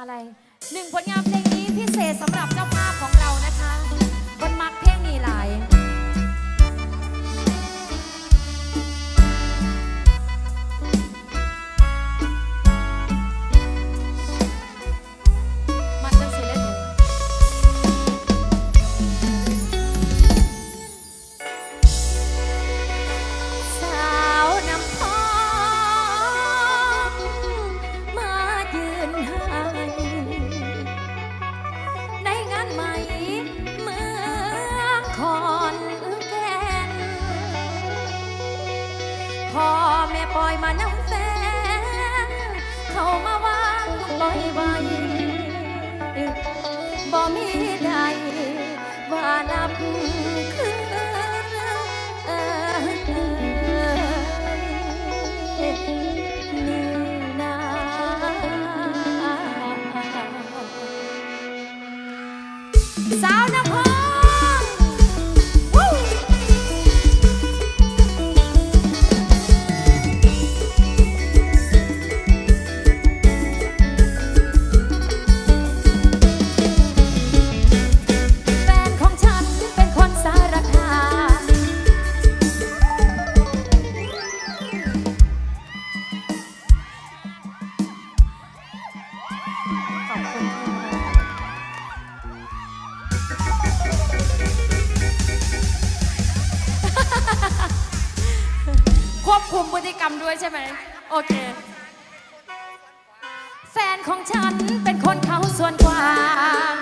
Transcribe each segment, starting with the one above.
อะไรหนึ่งผลงานเพลงนี้พิเศษสำหรับเจ้าภาพของเรานะคะ ปล่อยมาน้ำแฟนเข้ามาวางปล่อยไว้บ่มีใดว่านับคือ ติกรรมด้วยใช่ไหมโอเค แฟนของฉันเป็นคนเขาส่วนกวาง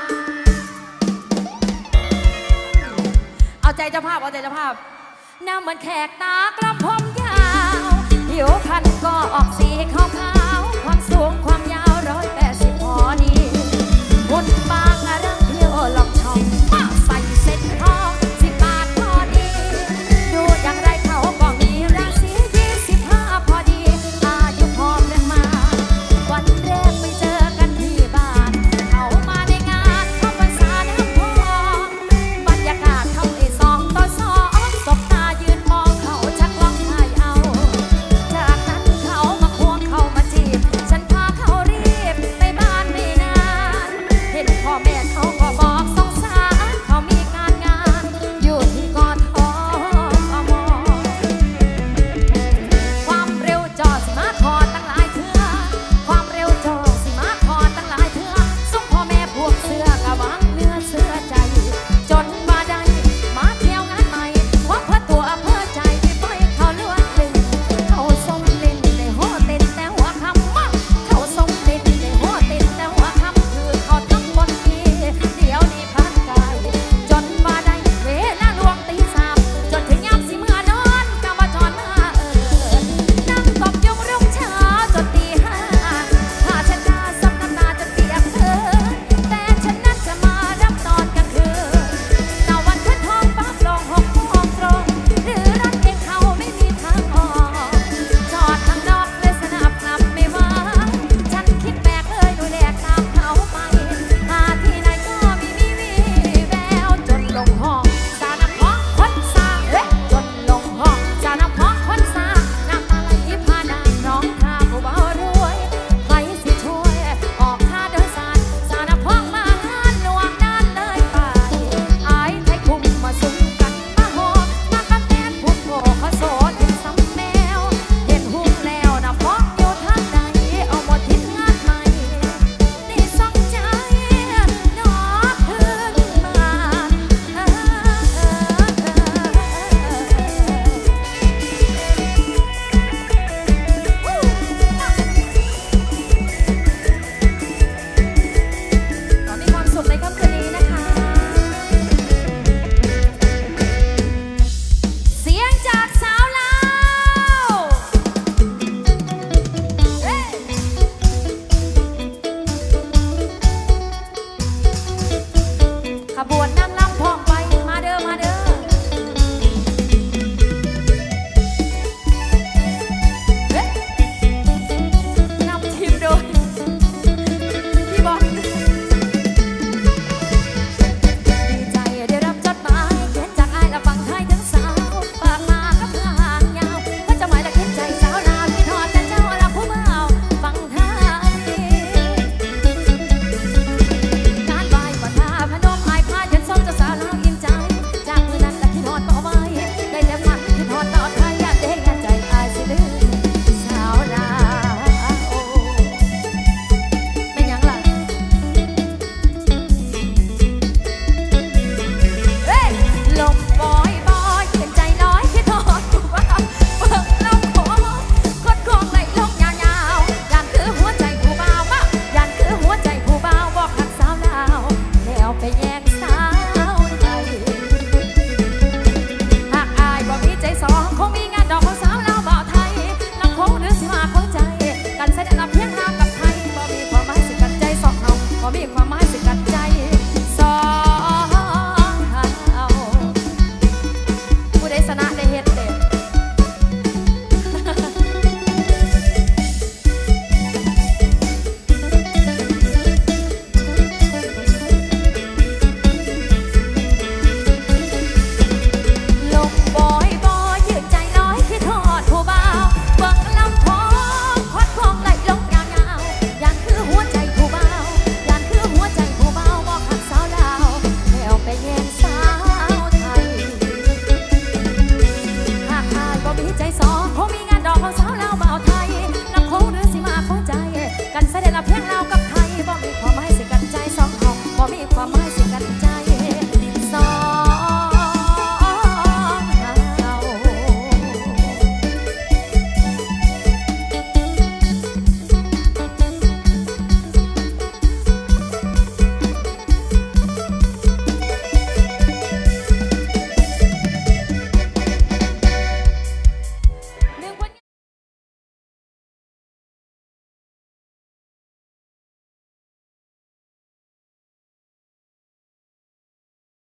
เอาใจเจ้าภาพเอาใจเจ้าภาพหน้าเหมือนแขกตากระผมยาว ผิวพันก็ออกสีขาวๆความสูง